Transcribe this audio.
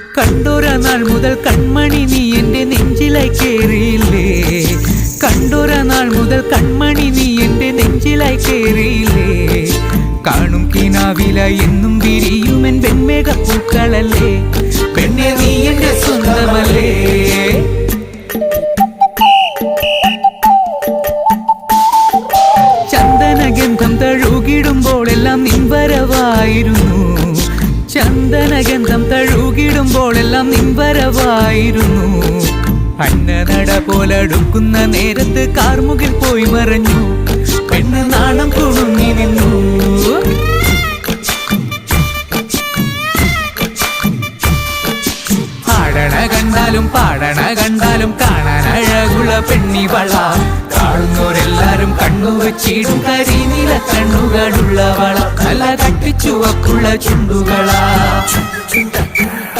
കണ്ടോര നാൾ മുതൽ കൺമണി നീ എന്റെ നെഞ്ചിലായി കയറിയില്ലേ കണ്ടോര നാൾ മുതൽ കൺമണി നീ എന്റെ നെഞ്ചിലായി കയറിയില്ലേ കാണും കിനാവില എന്നും വിരിയുമെൻ വെൺമേഘ പൂക്കളല്ലേ? പെണ്ണെ നീ എന്റെ സ്വന്തമല്ലേ? ചന്ദനഗന്ധം തഴുകിടുമ്പോൾ എല്ലാം നിൻവരവായിരുന്നു ചന്ദനഗന്ധം തഴുകിടുമ്പോൾ എല്ലാം നിൻവരവായിരുന്നു അന്നനട പോലടുക്കുന്ന നേരത്ത് കാർമുകിൽ പോയി മറഞ്ഞു. പെണ്ണ് നാണം കുണുങ്ങി നിന്നു. പാടണ കണ്ടാലും പാടണ കണ്ടാലും കാണാൻ അഴകുള്ള പെണ്ണിവള കാണുന്നവരെല്ലാരും കണ്ണു വെച്ചിടും കരിനീല കണ്ണുകളുള്ളവള നല്ല തട്ടിച്ചുവക്കുള്ള ചുണ്ടുകളാ.